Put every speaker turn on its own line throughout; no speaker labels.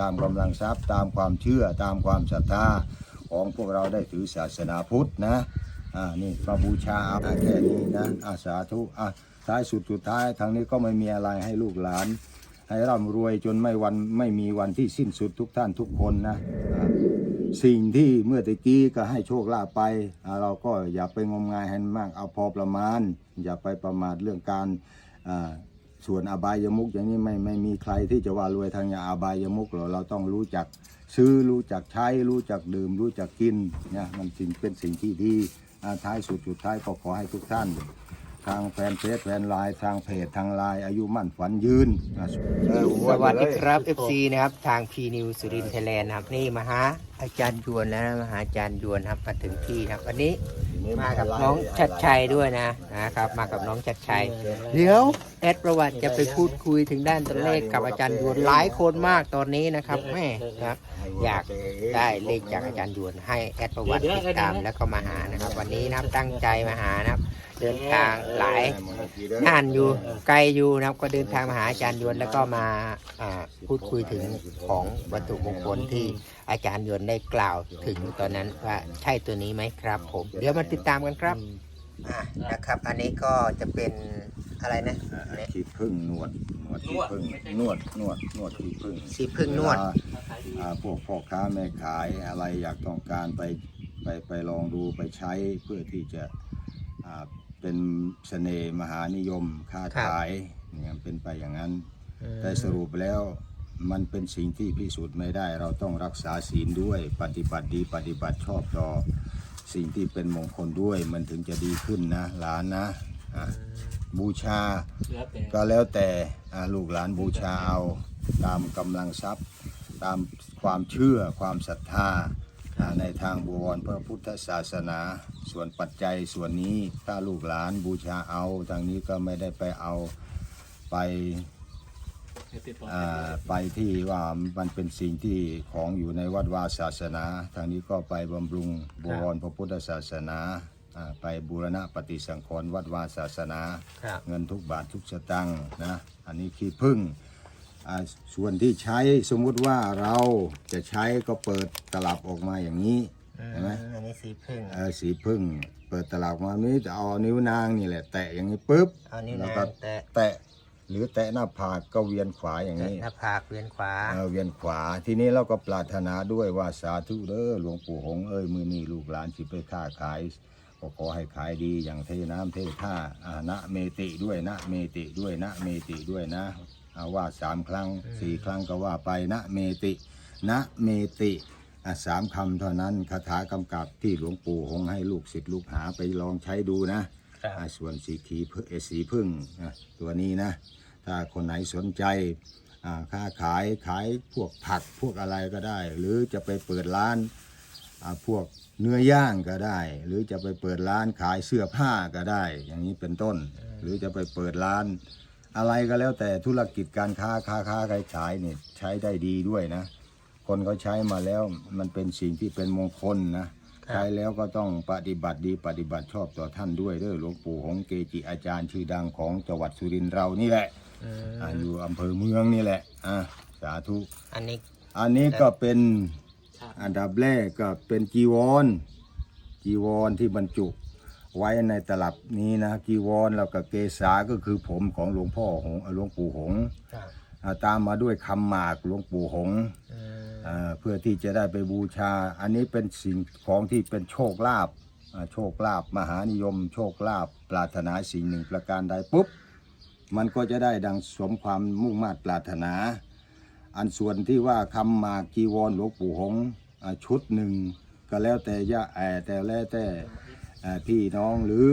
ตามกำลังทรัพย์ตามความเชื่อตามความศรัทธาของพวกเราได้ถือศาสนาพุทธนะอ่านี่มาบูชาเอาแค่นี้นะอาสาธุอะท้ายสุดสุดท้ายทางนี้ก็ไม่มีอะไรให้ลูกหลาน ให้ร่ำรวยจนไม่วันไม่มีวันที่สิ้นสุดทุกท่านทุกคนนะสิ่งที่เมื่อตะกี้ก็ให้โชคลาภไป เราก็อย่าไปงมงายให้มันมากเอาพอประมาณ อย่าไปประมาทเรื่องการอ่า ส่วนอบายมุกอย่างนี้ไม่ไม่มีใครที่จะว่ารวยทางยาอบายมุกหรอกเราต้องรู้จักซื้อรู้จักใช้รู้จักดื่ม รู้จักกินเนี่ยมันสิ่งเป็นสิ่งที่ดีอ่าท้ายสุดสุดท้ายก็ขอให้ทุกท่าน ทางแฟนเฟซแฟนไลน์ทางเพจทางไลน์อายุมั่นฝันยืนอะเออ
สวัสดีครับ FC นะครับทาง P News สุรินทร์ไทยแลนด์นะครับนี่มาหาอาจารย์ยวนแล้วนะมาหาอาจารย์ยวนครับมาถึงที่นะครับวันนี้ มากับน้องชัดชัยด้วยนะนะครับ มากับน้องชัดชัย เดี๋ยวแอดประวัติจะไปพูดคุยถึงด้านตัวเลขกับอาจารย์ยวนหลายคนมากตอนนี้นะครับแม่นะครับอยากได้เลขจากอาจารย์ยวนให้แอดประวัติติดตามแล้วก็มาหานะครับ วันนี้นะครับตั้งใจมาหานะครับ เดินทางหลายงานอยู่ไกลอยู่นะครับก็เดินทางมาหาอาจารย์ยวนแล้วก็มาพูดคุยถึงของวัตถุมงคลที่อาจารย์ยวนได้กล่าวถึงตอนนั้นว่าใช่ตัวนี้ไหมครับ ผมเดี๋ยวมาติดตามกันครับนะครับ อันนี้ก็จะเป็นอะไรนะ
ขี้พึ่งนวดนวดขี้พึ่งนวดนวดนวดขี้พึ่ง
สีพึ่งนวด
พวกพ่อค้าแม่ขายอะไรอยากต้องการไปไปไปลองดูไปใช้เพื่อที่จะ เป็นเสน่ห์มหานิยมค้าขายเนี่ยเป็นไปอย่างนั้น แต่สรุปแล้วมันเป็นสิ่งที่พิสูจน์ไม่ได้ เราต้องรักษาศีลด้วย ปฏิบัติดีปฏิบัติชอบต่อ สิ่งที่เป็นมงคลด้วย มันถึงจะดีขึ้นนะหลานนะอะบูชาก็แล้วแต่อ่าลูกหลานบูชาเอาตามกำลังทรัพย์ ตามความเชื่อความศรัทธาอ่า ในทางบวรพระพุทธศาสนา ส่วนปัจจัยส่วนนี้ถ้าลูกหลานบูชาเอา ทางนี้ก็ไม่ได้ไปเอาไปอ่าไปที่ว่ามันเป็นสิ่งที่ของอยู่ในวัดวาศาสนา ทางนี้ก็ไปบำรุงบวรพระพุทธศาสนาอ่าไปบูรณะปฏิสังขรณ์วัดวาศาสนา
ครับ
เงินทุกบาททุกสตังค์นะอันนี้ขี้พึ่งอ่า ส่วนที่ใช้สมมุติว่าเราจะใช้ก็เปิดตลับออกมาอย่างนี้เห็นไหม
อันนี้สีพึ่ง
เออสีพึ่ง เปิดตลับมานี้จะเอานิ้วนางนี่แหละ แตะอย่างนี้ปุ๊บ
เอานิ้ว
แล้ว
นา
ก็
งแตะ
แตะหรือแตะหน้าผากก็เวียนขวาอย่าง
แตะ
นี้
หน้าผากเวียนขวา
เออเวียนขวา ทีนี้เราก็ปรารถนาด้วยว่าสาธุเด้อหลวงปู่หงส์เอ้ยมือนี้ลูกหลานสิไปค้าขายก็ขอให้ขายดีอย่างเทน้ำเทท่าอ่านะเมติด้วยนะเมติด้วยนะเมติด้วยนะเอา ว่าสามครั้งสี่ครั้งก็ว่าไปนะเมตินะเมติอะสามคำเท่านั้นคาถากำกับที่หลวงปู่หงส์ให้ลูกศิษย์ลูกหาไปลองใช้ดูนะครับอะส่วนสีขีพึ่งเอ่อสีพึ่งอะตัวนี้นะ ถ้าคนไหนสนใจอ่าค้าขายขายพวกผักพวกอะไรก็ได้ หรือจะไปเปิดร้านอ่าพวกเนื้อย่างก็ได้ หรือจะไปเปิดร้านขายเสื้อผ้าก็ได้ อย่างนี้เป็นต้น หรือจะไปเปิดร้าน อะไรก็แล้วแต่ธุรกิจการค้าค้าค้าขายขายเนี่ยใช้ได้ดีด้วยนะ คนเขาใช้มาแล้วมันเป็นสิ่งที่เป็นมงคลนะ ใช้แล้วก็ต้องปฏิบัติดีปฏิบัติชอบต่อท่านด้วยเด้อหลวงปู่หงส์เกจิอาจารย์ชื่อดังของจังหวัดสุรินทร์เรานี่แหละอ่าอยู่อำเภอเมืองนี่แหละอะสาธุ
อันนี้
อันนี้ก็เป็นอันดับแรกก็เป็นจีวรจีวรที่บรรจุ ไว้ในตลับนี้นะจีวรแล้วก็เกษาก็คือผมของหลวงพ่อหงส์เอ่อหลวงปู่หงส์
ครับ
อ่าตามมาด้วยคำหมากหลวงปู่หงส์อ่าเพื่อที่จะได้ไปบูชา อันนี้เป็นสิ่งของที่เป็นโชคลาภอ่าโชคลาภมหานิยม โชคลาภปรารถนาสิ่งหนึ่งประการใดปุ๊บ มันก็จะได้ดังสมความมุ่งมา่ปรารถนา อันส่วนที่ว่าคำหมากจีวรหลวงปู่หงส์อ่าชุดหนึ่งก็แล้วแต่ยะแออแต่แล้วแต่เอ่อ พี่น้องหรือ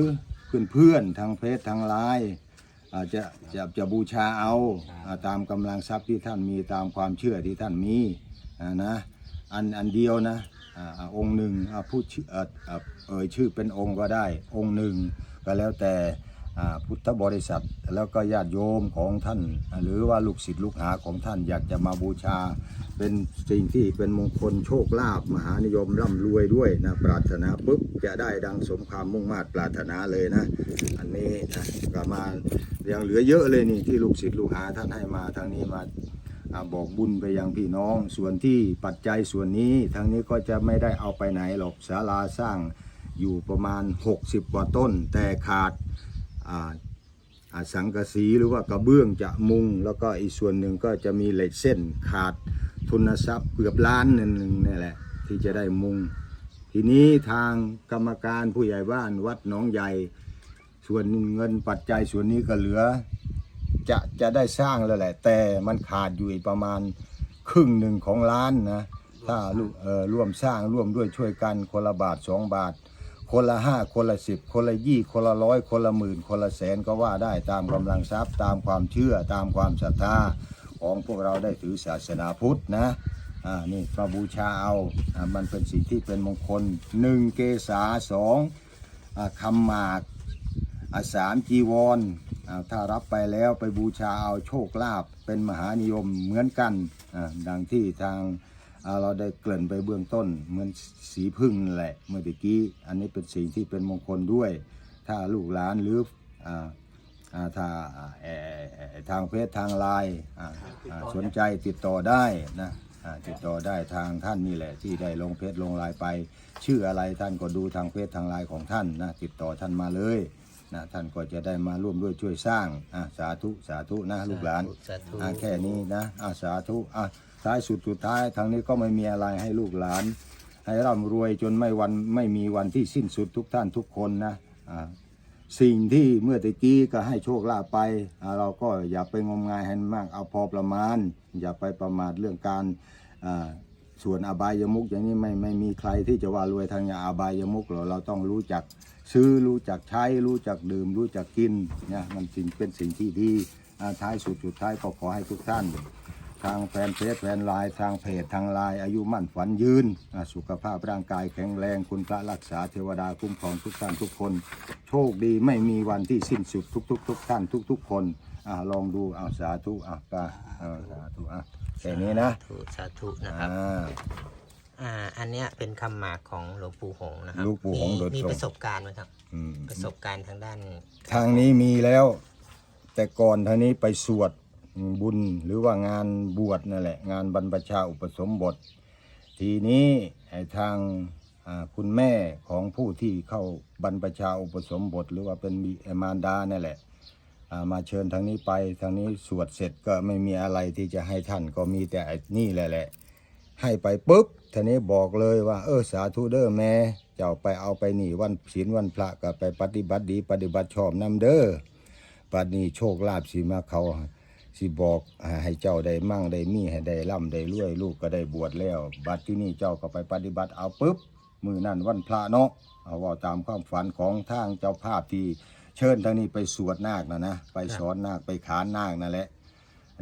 เพื่อนเพื่อนๆทางเพจทางไลน์อาจจะจะจะบูชาเอาตามกำลังทรัพย์ที่ท่านมีตามความเชื่อที่ท่านมีนะอันอันเดียวนะองค์หนึ่งพูดเอ่ยชื่อเป็นองค์ก็ได้องค์หนึ่งก็แล้วแต่ พุทธบริษัท แล้วก็ญาติโยมของท่าน หรือว่าลูกศิษย์ลูกหาของท่านอยากจะมาบูชา เป็นสิ่งที่เป็นมงคลโชคลาภมหานิยมร่ำรวยด้วยนะปรารถนาปุ๊บจะได้ดังสมความมุ่งมา่ปรารถนาเลยนะ อันนี้นะก็มาณยังเหลือเยอะเลยนี่ที่ลูกศิษย์ลูกหาท่านให้มาทางนี้มาบอกบุญไปยังพี่น้องส่วนที่ปัจจัยส่วนนี้ทางนี้ก็จะไม่ได้เอาไปไหนหรอกศาลาสร้างอยู่ประมาณ 60กว่าต้น แต่ขาด สังกะสีหรือว่ากระเบื้องจะมุง แล้วก็อีกส่วนหนึ่งก็จะมีเหล็กเส้นขาดทุนทรัพย์เกือบล้านหนึ่งนี่แหละ ที่จะได้มุง ทีนี้ทางกรรมการผู้ใหญ่บ้านวัดหนองใหญ่ ส่วนเงินปัจจัยส่วนนี้ก็เหลือ จะจะได้สร้างแล้วแหละ แต่มันขาดอยู่อีกประมาณครึ่งหนึ่งของล้านนะถ้าร่วมสร้างร่วมด้วยช่วยกันคนละบาทสองบาท คนละห้าคนละสิบคนละยี่คนละร้อยคนละหมื่นคนละแสนก็ว่าได้ตามกำลังทรัพย์ตามความเชื่อตามความศรัทธาของพวกเราได้ถือศาสนาพุทธนะอ่านี่มาบูชาเอาอ่ามันเป็นสิ่งที่เป็นมงคลหนึ่งเกษาสองอ่าคำหมากอาสามจีวรอ่าถ้ารับไปแล้วไปบูชาเอาโชคลาภเป็นมหานิยมเหมือนกันอ่าดังที่ทาง เราได้เกริ่นไปเบื้องต้น เหมือนสีพึ่งนั่นแหละเมื่อตะกี้ อันนี้เป็นสิ่งที่เป็นมงคลด้วย ถ้าลูกหลานหรืออ่าอ่าถ้าอ่าเอ่อเอ่อทางเพจทางไลน์อ่าอ่าสนใจติดต่อได้นะอ่าติดต่อได้ทางท่านนี่แหละ ที่ได้ลงเพจลงไลน์ไป ชื่ออะไรท่านก็ดูทางเพจทางไลน์ของท่านนะติดต่อท่านมาเลยนะท่านก็จะได้มาร่วมด้วยช่วยสร้างอะสาธุสาธุนะลูกหลาน
สาธุ
อะแค่นี้นะอะสาธุอะ ท้ายสุดสุดท้ายทางนี้ก็ไม่มีอะไรให้ลูกหลาน ให้ร่ำรวยจนไม่วันไม่มีวันที่สิ้นสุดทุกท่านทุกคนนะสิ่งที่เมื่อตะกี้ก็ให้โชคลาภไป เราก็อย่าไปงมงายให้มากเอาพอประมาณ อย่าไปประมาทเรื่องการส่วนอบายมุกอย่างนี้ไม่ไม่มีใครที่จะว่ารวยทางยาอบายมุกหรอกเราต้องรู้จักซื้อรู้จักใช้รู้จักดื่ม รู้จักกินเนี่ยมันสิ่งเป็นสิ่งที่ดีท้ายสุดสุดท้ายก็ขอให้ทุกท่าน ทางแฟนเพจแฟนไลน์ทางเพจทางไลน์อายุมั่นฝันยืนอ่าสุขภาพร่างกายแข็งแรงคุณพระรักษาเทวดาคุ้มครองทุกท่านทุกคน โชคดีไม่มีวันที่สิ้นสุดทุกๆทุกท่านทุกๆคนอ่าลองดูเอาสาธุอะกาเออสาธุอะแค่นี้นะ
สาธุสาธุนะครับ
อ่า
อ่าอันเนี้ยเป็นคำหมากของหลวงปู่หงส์นะครับ
หลวงปู่หงส์
มี
โดยตรง
มีประสบการณ์ไหมครับ
อืม
ประสบการณ์ทางด้าน
ทางนี้มีแล้ว แต่ก่อนทางนี้ไปสวด บุญหรือว่างานบวชนั่นแหละ งานบรรพชาอุปสมบท ทีนี้ทางคุณแม่ของผู้ที่เข้าบรรพชาอุปสมบท หรือว่าเป็นบิมารดานั่นแหละามาเชิญทางนี้ไปทางนี้สวดเสร็จก็ไม่มีอะไรที่จะให้ท่านก็มีแต่นี่แหละแหละ ให้ไปปุ๊บทีนี้บอกเลยว่า เออสาธุเด้อแม่เจ้าไปเอาไปนี่วันศีลวันพระก็ไปปฏิบัติดี ปฏิบัติชอบนำเด้อปัดนี้โชคลาภสิมาเขา สิบอกอ่าให้เจ้าได้มั่งได้มีให้ได้ร่ำได้รวย ลูกก็ได้บวชแล้ว บัดที่นี่เจ้าก็ไปปฏิบัติเอาปุ๊บมือนั่นวันพระเนาะเอาว่าตามความฝันของทางเจ้าภาพที่เชิญทางนี้ไปสวดนาคนะนะไปสอนนาคไปขานนาคนั่นแหละ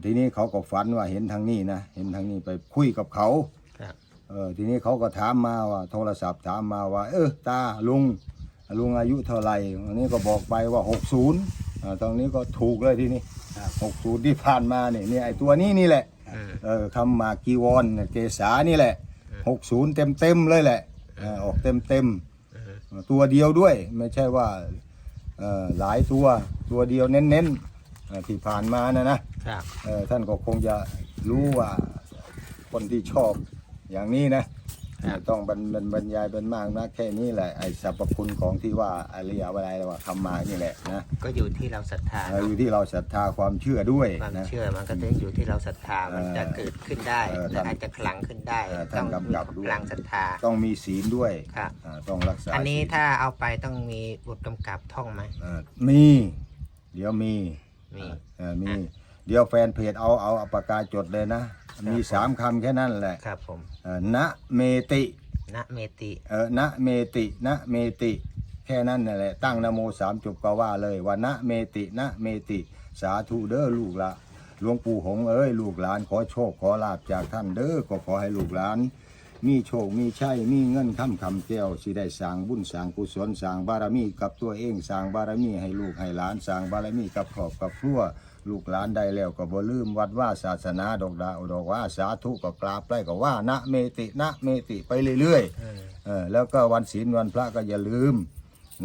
ทีนี้เขาก็ฝันว่าเห็นทางนี้นะเห็นทางนี้ไปคุยกับเขา
ครับ
เออทีนี้เขาก็ถามมาว่าโทรศัพท์ถามมาว่า เออตาลุงลุงอายุเท่าไหร่อันนี้ก็บอกไปว่าหกศูนย์ ตรงนี้ก็ถูกเลยทีนี้หกศูนย์ที่ผ่านมาเนี่ยเนี่ยไอตัวนี้นี่แหละ
อืม
เออคำมากีวอนเนี่ยเกษานี่แหละหกศูนย์เต็มเต็มๆเลยแหละเออออกเต็มเต็มๆตัวเดียวด้วยไม่ใช่ว่าเออหลายตัวตัวเดียวเน้นๆเออที่ผ่านมานะนะ
ครับ
เออท่านก็คงจะรู้ว่าคนที่ชอบอย่างนี้นะ ไม่ต้องบรรบรรบรรยายเป็นมากนะแค่นี้แหละไอ้สรรพคุณของที่ว่าอริยอะไรว่าคำมานี่แหละนะ
ก็อยู่ที่เราศรัทธา
เอออยู่ที่เราศรัทธาความเชื่อด้วย
ความ
นะ
เชื่อมันก็ต้องอยู่ที่เราศรัทธามันจะ
เออ
เกิดขึ้นได้
เออ
และ
ท่าน
อาจจะคลังขึ้นได้
เออท่า
ต้
น
อง
กำกับด้วย
พลังศรัทธา
ต้องมีศีลด้วย
ครับ
อ่าต้องรักษา
อันนี้
ศีล
ถ้าเอาไปต้องมีบทกำกับท่องไหม
เออมี เดี๋ยวมี
มี
เออมี เดี๋ยวแฟนเพจเอาเอาเอาปากกาจดเลยนะ มีสามคำแค่นั้นแหละ
ครับผม
เออนะเมติ
นะเมติ
เออนะเมตินะเมติ แค่นั้นนั่นแหละ ตั้งนะโมสามจบก็ว่าเลยว่านะเมตินะเมติ สาธุเด้อลูกละหลวงปู่หงส์เอ้ยลูกหลานขอโชคขอลาบจากท่านเด้อก็ขอให้ลูกหลาน มีโชค มีชัย มีเงินคำคำแก้วสิได้สร้างบุญสร้างกุศลสร้างบารมีกับตัวเองสร้างบารมีให้ลูกให้หลานสร้างบารมีกับครอบกับครัว ลูกหลานได้แล้วก็บ่ลืมวัดว่าศาสนาดอกดาวดอกว่าสาธุก็กราบได้ก็ว่านะเมตินะเมติไปเรื่อยๆ
อืม
เออแล้วก็วันศีลวันพระก็อย่าลืม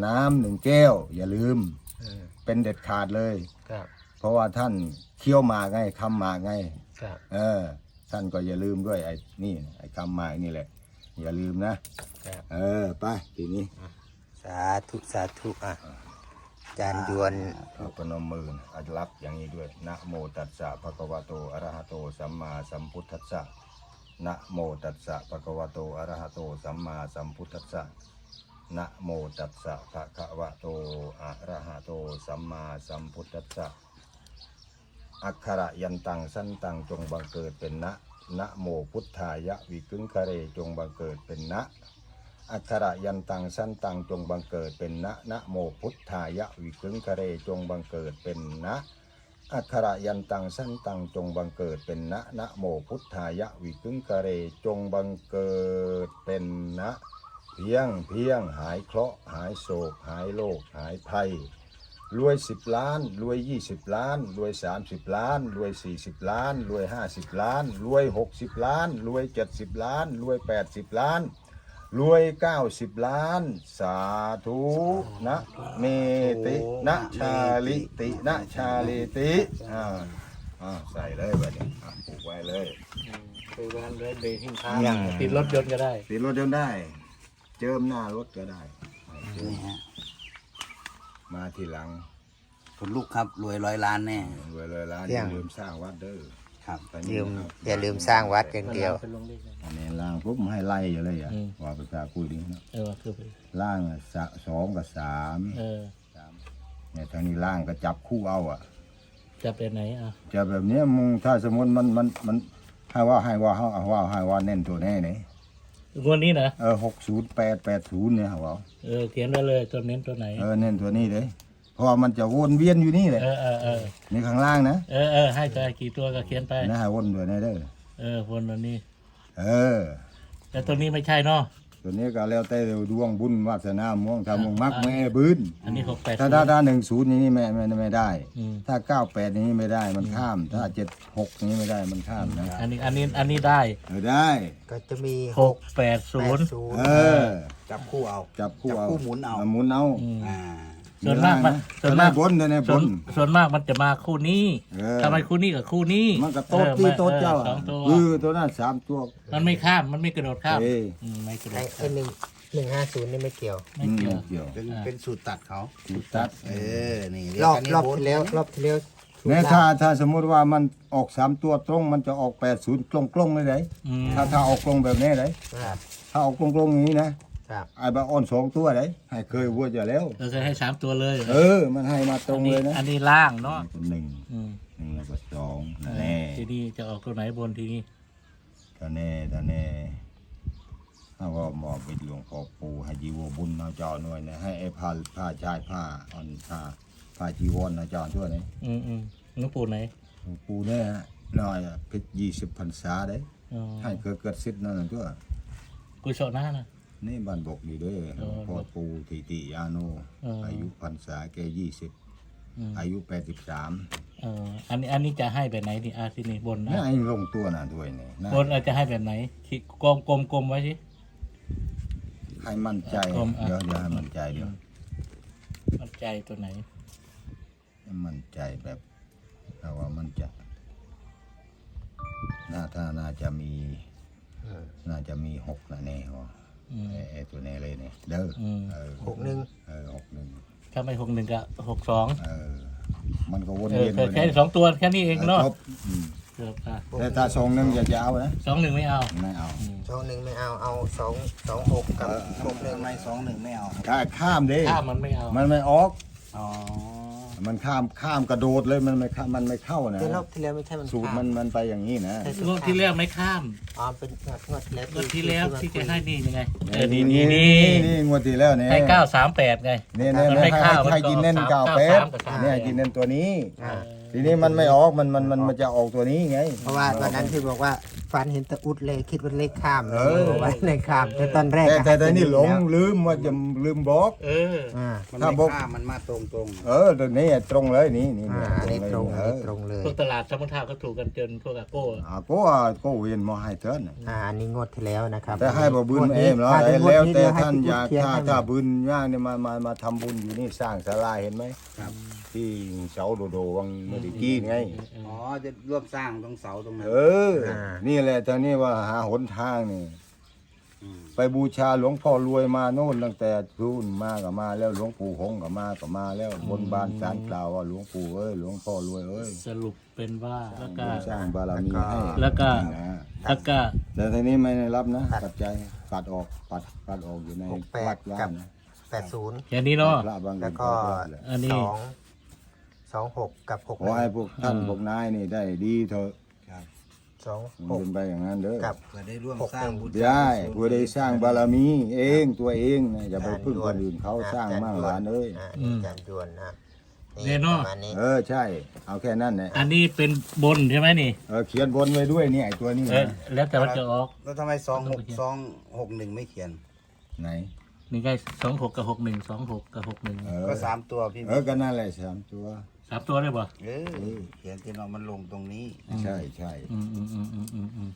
น้ำหนึ่งแก้ว อย่าลืม
อืม
เป็นเด็ดขาดเลย
ครับ
เพราะว่าท่านเคี้ยวหมากไงคำหมากไง
ครับ
เออ ท่านก็อย่าลืมด้วยไอ้นี่ไอ้คำหมายนี่แหละ อย่าลืมนะ
ครับ
เออไปทีนี้
สาธุสาธุอะอา จารย์ยวน
เอาปนมมืออัดรับอย่างนี้ด้วยนะโมตัสสะภะคะวะโตอะระหะโตสัมมาสัมพุทธัสสะนะโมตัสสะภะคะวะโตอะระหะโตสัมมาสัมพุทธัสสะนะโมตัสสะภะคะวะโตอะระหะโตสัมมาสัมพุทธัสสะอักขระยันตังสั้นตังจงบังเกิดเป็นนะนะโมพุทธายะวิกึงคะเรจงบังเกิดเป็นนะ อักขระยันตังสันตังจงบังเกิดเป็นนะนะโมพุทธายะวิกึงคะเรจงบังเกิดเป็นนะอักขระยันตังสันตังจงบังเกิดเป็นนะนะโมพุทธายะวิกึงคะเรจงบังเกิดเป็นนะเพียงเพียงหายเคราะห์หายโศก หายโรคหายภัยรวยสิบล้านรวยยี่สิบล้านรวยสามสิบล้านรวยสี่สิบล้านรวยห้าสิบล้านรวยหกสิบล้านรวยเจ็ดสิบล้านรวยแปดสิบล้าน รวยเก้าสิบล้าน สาธุนะเมตินะชาลิตินะชาลิติอ่าอ่าใส่เลยแบบนี้อะปลูกไว้เลย
ไปวางเลยเบรกทิ้งท้า
ยัง
ติดรถยนต์ก็ได้
ติดรถยนต์ได้ เจิมหน้ารถก็ได้
นี่ฮะ
มาทีหลัง
ผลลูกครับรวยร้อยล้านแน่
รวยเลยล้าน
เที่
อย
ง
ย่าลืมสร้างวัดเด้อ
ครับ
แต่
ลื
นี่
ม
ครับ
อย่าลืมสร้างวัดอย่างเดียว
เป็นลงเลขนะ
อันนี้ล่างปุ๊บให้ไล่อยู่เลยอะ
อืม
ว่าภาษาคุยดีเนาะ
เออคือไป
ล่างอะสะสองกับสาม
เออ
สามเนี่ยทางนี้ล่างก็จับคู่เอาอะ
จะเป็นไหนอะ
จะแบบเนี้ยมึงถ้าสมมติมันมันมันให้ว่าให้ว่าให้ว่าให้ว่าเน้นตัวแน่ไหน
งวดนี้นะ
เออหกศูนย์แปดแปดศูนย์เนี่ยว่า
เออเขียนไว้เลยตัวเน้นตัวไหน
เออเน้นตัวนี้เลย เพราะว่ามันจะวนเวียนอยู่นี่แหละ
เออเออเออ
นี่ข้างล่างนะ
เออเออให้ใจกี่ตัวก็เขียนไป
นะให้วนตัวนี้เด้อ
เออคนตัวนี้
เออ
แต่ตัวนี้ไม่ใช่เนาะ
ตัวนี้ก็แล้วแต่ดวงบุญวาสนาม่วงทำมงมักแม่บืน
อันนี้หกแปด
ถ้าถ้าถ้าหนึ่งศูนย์นี้ไม่ไม่ไม่ได้
อืม
ถ้าเก้าแปดนี้ไม่ได้มันข้าม ถ้าเจ็ดหกนี้ไม่ได้มันข้ามนะ
อันนี้อันนี้อันนี้ได้
เออได้
ก็จะมี
หกแปดศูนย์
ศูน
เอ
ย์
อ
จับคู่เอา
จับคู่เอา
จับคู่หมุนเอา
หมุนเอา
อืม
อ่า
ส่วนมากมัน
ส่
ส่
ว
วนน
มามา
กก
บนตัวนี้บ
ส่วน
น
ส่วนมากมันจะมาคู่นี้
เออ
ทำไมคู่นี้กับคู่นี้
มันก็โต๊ด
ออ
ตีโต๊ดเจ้า
ออสองตัว
คือตัวนั้นสามตัว
มันไม่ข้ามมันไม่กระโดดข้าม
เอ้ย
อืมไม่กระโด
ไอ้
ด
ไอ้หนึ่งหนึ่งห้าศูนย์นี่ไม่เกี่ยว
ไม่
อืม
เกี่ยว
เกี่ยว
เป็น
อ่า
เป็นสูตรตัดเขา
ถูกตัด
เออ นี่
รอบ
เยก
รอบ
กัน
ที่
นี่
แล้ว
โบ๊ท
รอบที่แล้ว
เนี่ยถ้าถ้าสมมุติว่ามันออกสามตัวตรง มันจะออกแปดศูนย์กลงกลงๆเลยไหน
อืม
ถ้าถ้าออกกลงแบบนี้เลย
ครับ
ถ้าออกกลงกลงๆอย่างนี้นะ ครับไอ้บาออนสองตัวเลยให้เคยวัวจะแล้ว
เราจะให้สามตัวเลย
เออ มันให้มาตรงเลยนะ
อันนี้ล่างเนาะ
หนึ่ง
อืม
หนึ่งแล้วก็สอง
เออ
แน่
ทีนี้จะออกตัวไหนบนทีนี้
ตาแน่ตาแน่ถ้าว่าหมอบเป็นหลวงพ่อปู่ให้จีวรบุญเอาเจ้าหน่อยนะให้ไอ้ผ้าผ้าชายผ้าอ่อนผ้าผ้าจีวรนะเจ้าทั่วนี่
อืมอืมหลูกปู่ไหน
หลวงปู่เนี่ยน้อยอะพิยี่สิบพรรษาเด้
อ๋อ
ให้เกิดเกิดสิทธิ์นั่นนะทั่ว
กุศลหน้านะ
นี่บ้านบกดีเด้อหลวงพ่อปู่ทิติยาโน
เอออ
อายุพรรษาแกยี่สิบ
อืม
อายุแปดสิบสาม
เอออันนี้อันนี้จะให้แบบไหนนี่อาทีนี้บนนะ
นี่ไอ้ลงตัวน่ะด้วยนี่นะ
บนอาจจะให้แบบไหนขีกลมกลมกลมไว้สิ
ให้มั่นใจ
ผมอะ
เดี๋ยวเดี๋ยวให้มั่นใจเดี๋ยว
มันใจตัวไหน
ให้มั่นใจแบบถ้าว่ามันจะน่าถ้าน่าจะมีน่าจะมีหกนะแน่วะ
อืม
ไอ้ ไอ้ตัวนี้เลยเนี่ยเด้ออ
ม
เออ
หกหนึ่ง
เออหกหนึ่ง
ถ้าไม่หกหนึ่งก็หกสอง
เออ มันก็วน
เออ
เวียน
แค่
ยู่
แค่
เนี่ย
สองตัวแค่นี้เองเนาะ
ครบอืม
เกือบอะ
แต่ถ้าสองหนึ่งอย่าจะเอานะ
สองหนึ่งไม่เอา
ไม่เอา
อืม
สองหนึ่งไม่เอาเอาสองสองหกกับหกหนึ่ง
ทำไมสองหนึ่งไม่เอา
ถ้าข้ามดิ
ถ้ามันไม่เอา
มันไม่ออก
อ๋อ
มันข้ามข้ามกระโดดเลยมันไม่ข้ามมันไม่เข้านะ
ที่รอบที่แล้วไม่ใช่มัน
สูตรมันมันไปอย่างนี้นะ
ใช่สูต
งวดที่แล้วไม่ข้าม
อ๋อเป็นงวดงวดที่แล้ว
งวดที่แล้วที่แกให้นี่ยังไงเออ
นี่
นี่
นี่
นี่
นี่
นี่
นี่งวดที่แล้วเนี่ย
ให้เก้าสามแปดไง
นี่นี่
มัน
นี่
ไม่
ให้
เข้า
ให้ให้
มันก็
กินเน้น
สาม
เก้า
เก้า
เป็ด
สามกับสาม
เนี่ยให้กินเน้นตัวนี้
อ่า
ทีนี้มันไม่ออกมันมันมันมันจะออกตัวนี้ไง
เพราะว่าวันนั้นที่บอกว่าฝันเห็นตะอุดเลยคิดว่าเลขข้าม
เออ
เอาไว้ในข้าม แต่ตอนแรก
แต่แต่
ให้
แต่นี่หลง
แล้ว
ลืมว่าจะลืมบอก
เออ
อ่า
มัน
ถ้า
ไม่
บอก
ข้ามมันมาตรงตรง
เออตัวนี้ตรงเลยนี่นี่
อ่าอันนี้ตรง
เอ
อัน
อ
นี้ตรงเลย
พวกตลาดสมุทรทาเขาถูกกันจนพวกอาโก้
อ่าก็ก็เวียนมาให้เถิน
อ่าอันนี้งวดที่แล้วนะครับ
แต่ให้บ่บุญ
งวด
เอ
นี้
งแล้ว
ถ้าเป็นงวด
แล้ว
นี้
แต่
เดี๋ยวให้
ท่าน
พี่
อยาก
เขียน
ถ้า
ให้
ถ้าบุญย่างเนี่ยมามามาทำบุญอยู่นี่สร้างศาลาเห็นไหม
ๆครับ
ที่เสาโดโดวังเมื่อกี้ไง
อ๋อจะร่วมสร้างตรงเสาตรงนั้น
เออ นี่แหละตอนนี้ว่าหาหนทางนี่
ม
ไปบูชาหลวงพ่อรวยมาโน่นตั้งแต่รุ่นมาก็มาแล้วหลวงปู่หงก็มาก็มาแล้วบนบานสารกล่าวว่าหลวงปู่เอ้ยหลวงพ่อรวยเอ้ย
สรุปเป็นว่าแล้วก็
สร้างบารมีให้
แล้วก็
นะ
แล้วก็
แต่ทีนี้ไม่ได้รับนะปัจจัยปัดออกปัดปัดออกอยู่ใน
หกแป
วั
ด
ดว่า
กับ
นะ
แปดศูนย์
แค่นี้เนาะ
พระบาง
แล้วก็
เลย
อันนี้
สอง สองหกกับหก
ขอให้พวกท่าน
อืม
พวกนายนี่ได้ดีเถอะ
ครับ
สอง
มัน
หก
เป็นไปอย่างนั้นเด้อ
กับ
เพื่อได้ร่วม
หก
สร้างบุญ
ได้เพื่อได้สร้างบารมีเองตัวเองนะอย่าไปพึ่งคนอื่นเขาสร้างมั่งหลานเอ้ย
อ่า
อืม
อาจารย์ยวนนะครับ
แน่นอน
ประมาณนี้
เออใช่ เอาแค่นั้นแหละ
อันนี้เป็นบนใช่ไหมนี่
เออเขียนบนไว้ด้วยนี่ไอ้ตัวนี้
เออ
นะ
แล้วแต่ว่าจะออก
แล้วทำไมสองหกสองหกหนึ่งไม่เขียน
ไหน
นี่ก็สองหกกับหกหนึ่งสองหกกับหกหนึ่ง
เออ
ก็สามตัวพี่
เออก็นั่นแหละสามตัว
สามตัวได้ป่ะ
เออเขียนที่เรามันลงตรงนี้
ใช่ใช่
อืมอืมอืมอืมอืมอืม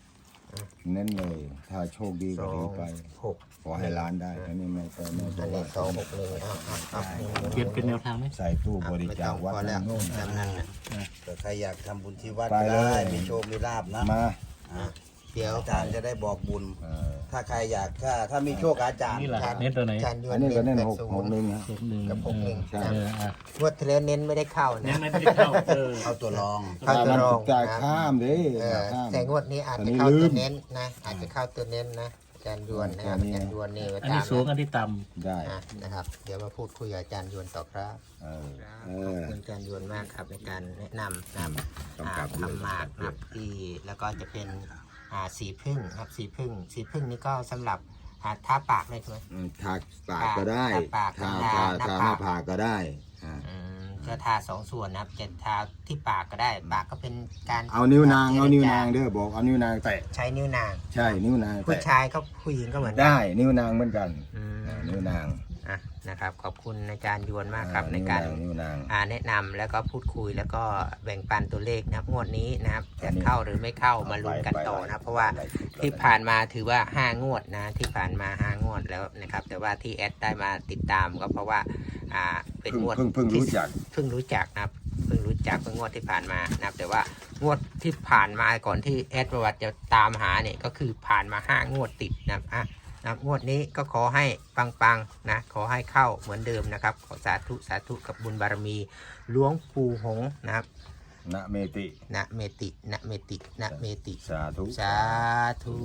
เน้นเลย ถ้าโชคดี
ส
ก็
อง
ถือไป
หก
ขอให้ร้านได้อันนี้ไม่ไปไม่บ
อั
อนก
นี้
ว่า
สองหกหนึ่งอ้าวอ้าวอ้าว
เขียนเป็นแนวทางไหม
ใส่ตู้บริจาควัด
ไม่ต้องพอแล้ว
โน่น
จำนั้นนะ
แต่ใครอยากทำบุญที่วัด
ไป
ก็ได้
เลย
มีโชคมีลาบนะ
มา
อะ
เดี๋ยว
อาจารย์จะได้บอกบุญ
เออ
ถ้าใครอยากถ้าถ้ามีโชคอาจารย์
นี่แหละเน้นตัวไหน
อาจารย์ยว
อั
น
นนี้ก็เน้น
แปด
หก
ศู
หก
นย์
หนึ่งฮะ
หกหนึ่ง
กับหกหนึ่ง
เออเอออะ
งวดที่แล้วเน้นไม่ได้เข้า
เน้น
นะ
ไม่ได้เข้าเออ
เอาตัวรอง
เข้าตัวรอง
จ่าย
นะ
ข้ามดิ
เออ
ข้าม
แต่งวดนี้อาจ
อัน
จะ
นี้
เข้า
ลื
ตัว
ม
เน้นนะ อาจจะเข้าตัวเน้นนะอาจารย์ยวนนะครับ
อั
อาน
นี้
จารย์ยวนนี่มา
อัน
ตา
นี้
ม
สูงอั
นะ
นที่ต่
ได้
อะนะครับ เดี๋ยวมาพูดคุยกับอาจารย์ยวนต่อครับ
เออ เอ
ขอบ
อ
คุณอาจารย์ยวนมากครับในการแนะนำนะครับ
กำกับ
อ่าทำหมากนะครับที่แล้วก็จะเป็นอ่า สีพึ่งครับสีพึ่งสีพึ่งนี่ก็สำหรับอ่าทาปากเลยใช่ไหม
อืมทาปากก็ได้
ทาปาก
ทา
ทา
ทา
หน้า
ทาหน้า
ผาก
ผากก็ได้อ่า
อืมก็ทาสองส่วนนะครับจะทาที่ปากก็ได้ ปากก็เป็นการ
เอานิ้วนาง
จรจ
เอานิ้วนางเด้อบอกเอานิ้วนางแตะ
ใช้นิ้วนาง
ใช่นิ้วนาง
ผู้
แตะ
ชายก็ผู้หญิงก็เหมือนกัน
ได้ นิ้วนางเหมือนกัน
อืม
อ่านิ้วนาง
อะ นะครับ ขอบคุณอาจารย์ยวนมากครับ
อ่
ในการ
นิ้วนาง
อ่าแนะนำแล้วก็พูดคุยแล้วก็แบ่งปันตัวเลขนะครับงวดนี้นะครับ
อั
จะ
นนี้
เข้าหรือไม่เข้ามาลุ้นกันต่อนะครับเพราะว่าที่ผ่านมาถือว่าห้างวดนะที่ผ่านมาห้างวดแล้วนะครับ แต่ว่าที่แอดได้มาติดตามก็เพราะว่าอ่าเป็น
เพิ่ง
งวด
เพิ่งเพิ่ง
ที่
รู้จัก
เพิ่งรู้จักนะครับเพิ่งรู้จักเพิ่งงวดที่ผ่านมานะครับ แต่ว่างวดที่ผ่านมาก่อนที่แอดประวัติจะตามหาเนี่ยก็คือผ่านมาห้างวดติดนะครับอะ นะครับงวดนี้ก็ขอให้ปังๆนะขอให้เข้าเหมือนเดิมนะครับ ขอสาธุสาธุกับบุญบารมีหลวงปู่หงส์นะครับ
นะเมติ
นะเมตินะเมตินะเมติ
สาธุ
สาธุ